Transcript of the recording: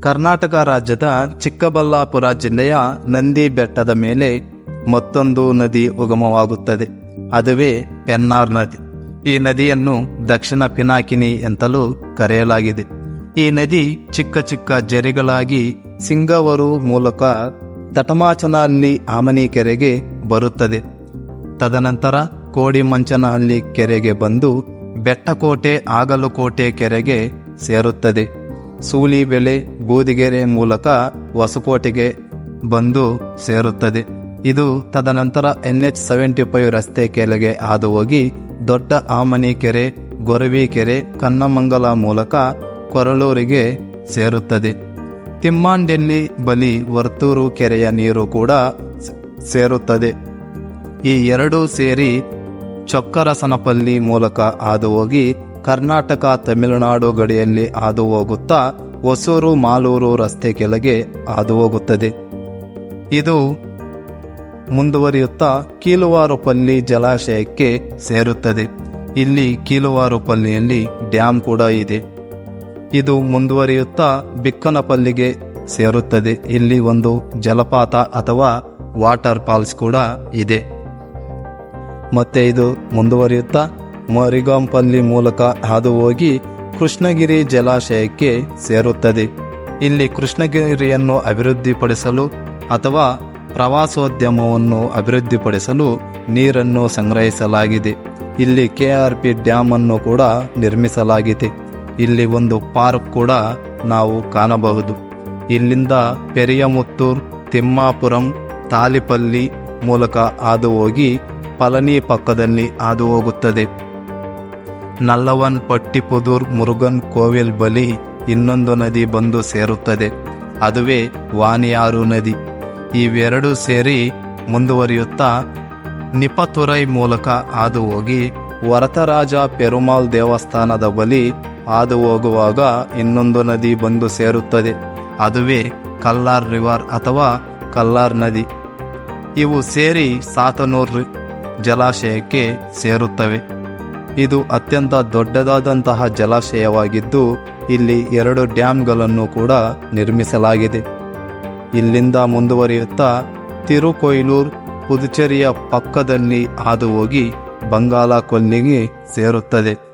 ಕರ್ನಾಟಕ ರಾಜ್ಯದ ಚಿಕ್ಕಬಳ್ಳಾಪುರ ಜಿಲ್ಲೆಯ ನಂದಿ ಬೆಟ್ಟದ ಮೇಲೆ ಮತ್ತೊಂದು ನದಿ ಉಗಮವಾಗುತ್ತದೆ. ಅದುವೇ ಪೆನ್ನಾರ್ ನದಿ. ಈ ನದಿಯನ್ನು ದಕ್ಷಿಣ ಪಿನಾಕಿನಿ ಎಂತಲೂ ಕರೆಯಲಾಗಿದೆ. ಈ ನದಿ ಚಿಕ್ಕ ಚಿಕ್ಕ ಜರಿಗಳಾಗಿ ಸಿಂಗವರು ಮೂಲಕ ತಟಮಾಚನಹಳ್ಳಿ ಆಮನಿ ಕೆರೆಗೆ ಬರುತ್ತದೆ. ತದನಂತರ ಕೋಡಿಮಂಚನಹಳ್ಳಿ ಕೆರೆಗೆ ಬಂದು ಬೆಟ್ಟಕೋಟೆ ಆಗಲುಕೋಟೆ ಕೆರೆಗೆ ಸೇರುತ್ತದೆ. ಸೂಲಿಬೆಲೆ ಬೂದಿಗೆರೆ ಮೂಲಕ ಹೊಸಕೋಟೆಗೆ ಬಂದು ಸೇರುತ್ತದೆ. ಇದು ತದನಂತರ ಎನ್ ಎಚ್ ಸೆವೆಂಟಿ ಫೈವ್ ರಸ್ತೆ ಕೆಳಗೆ ಹಾದು ಹೋಗಿ ದೊಡ್ಡ ಆಮನಿ ಕೆರೆ ಗೊರವಿ ಕೆರೆ ಕನ್ನಮಂಗಲ ಮೂಲಕ ಕೊರಳೂರಿಗೆ ಸೇರುತ್ತದೆ. ತಿಮ್ಮಾಂಡೆಲ್ಲಿ ಬಲಿ ವರ್ತೂರು ಕೆರೆಯ ನೀರು ಕೂಡ ಸೇರುತ್ತದೆ. ಈ ಎರಡೂ ಸೇರಿ ಚೊಕ್ಕರಸನಪಲ್ಲಿ ಮೂಲಕ ಹಾದು ಹೋಗಿ ಕರ್ನಾಟಕ ತಮಿಳುನಾಡು ಗಡಿಯಲ್ಲಿ ಹಾದು ಹೋಗುತ್ತಾ ಹೊಸೂರು ಮಾಲೂರು ರಸ್ತೆ ಕೆಳಗೆ ಹಾದು ಹೋಗುತ್ತದೆ ಇದು ಮುಂದುವರಿಯುತ್ತಾ ಕೀಲುವಾರುಪಲ್ಲಿ ಜಲಾಶಯಕ್ಕೆ ಸೇರುತ್ತದೆ. ಇಲ್ಲಿ ಕೀಲುವಾರುಪಲ್ಲಿಯಲ್ಲಿ ಡ್ಯಾಮ್ ಕೂಡ ಇದೆ. ಇದು ಮುಂದುವರಿಯುತ್ತಾ ಬಿಕ್ಕನಪಲ್ಲಿಗೆ ಸೇರುತ್ತದೆ. ಇಲ್ಲಿ ಒಂದು ಜಲಪಾತ ಅಥವಾ ವಾಟರ್ ಫಾಲ್ಸ್ ಕೂಡ ಇದೆ. ಮತ್ತೆ ಇದು ಮುಂದುವರಿಯುತ್ತಾ ಮರಿಗಾಂಪಲ್ಲಿ ಮೂಲಕ ಹಾದು ಹೋಗಿ ಕೃಷ್ಣಗಿರಿ ಜಲಾಶಯಕ್ಕೆ ಸೇರುತ್ತದೆ. ಇಲ್ಲಿ ಕೃಷ್ಣಗಿರಿಯನ್ನು ಅಭಿವೃದ್ಧಿಪಡಿಸಲು ಅಥವಾ ಪ್ರವಾಸೋದ್ಯಮವನ್ನು ಅಭಿವೃದ್ಧಿಪಡಿಸಲು ನೀರನ್ನು ಸಂಗ್ರಹಿಸಲಾಗಿದೆ. ಇಲ್ಲಿ ಕೆ ಕೆಆರ್ಪಿ ಡ್ಯಾಮ್ ಅನ್ನು ಕೂಡ ನಿರ್ಮಿಸಲಾಗಿದೆ. ಇಲ್ಲಿ ಒಂದು ಪಾರ್ಕ್ ಕೂಡ ನಾವು ಕಾಣಬಹುದು. ಇಲ್ಲಿಂದ ಪೆರಿಯಮುತ್ತೂರ್, ತಿಮ್ಮಾಪುರಂ, ತಾಲಿಪಲ್ಲಿ ಮೂಲಕ ಹಾದು ಹೋಗಿ ಪಳನಿ ಪಕ್ಕದಲ್ಲಿ ಹಾದು ಹೋಗುತ್ತದೆ ನಲ್ಲವನ್ ಪಟ್ಟಿಪುದೂರ್ ಮುರುಗನ್ ಕೋವಿಲ್ ಬಳಿ ಇನ್ನೊಂದು ನದಿ ಬಂದು ಸೇರುತ್ತದೆ. ಅದುವೇ ವಾನಿಯಾರು ನದಿ. ಇವೆರಡೂ ಸೇರಿ ಮುಂದುವರಿಯುತ್ತಾ ನಿಪತುರೈ ಮೂಲಕ ಹಾದು ಹೋಗಿ ವರತರಾಜ ಪೆರುಮಾಲ್ ದೇವಸ್ಥಾನದ ಬಳಿ ಹಾದು ಹೋಗುವಾಗ ಇನ್ನೊಂದು ನದಿ ಬಂದು ಸೇರುತ್ತದೆ. ಅದುವೇ ಕಲ್ಲಾರ್ ರಿವರ್ ಅಥವಾ ಕಲ್ಲಾರ್ ನದಿ. ಇವು ಸೇರಿ ಸಾತನೂರ್ ಜಲಾಶಯಕ್ಕೆ ಸೇರುತ್ತವೆ. ಇದು ಅತ್ಯಂತ ದೊಡ್ಡದಾದಂತಹ ಜಲಾಶಯವಾಗಿದ್ದು, ಇಲ್ಲಿ ಎರಡು ಡ್ಯಾಮ್ಗಳನ್ನು ಕೂಡ ನಿರ್ಮಿಸಲಾಗಿದೆ. ಇಲ್ಲಿಂದ ಮುಂದುವರಿಯುತ್ತಾ ತಿರುಕೊಯ್ಲೂರ್, ಪುದುಚೇರಿಯ ಪಕ್ಕದಲ್ಲಿ ಹಾದು ಹೋಗಿ ಬಂಗಾಲ ಕೊಲ್ಲಿಗೆ ಸೇರುತ್ತದೆ.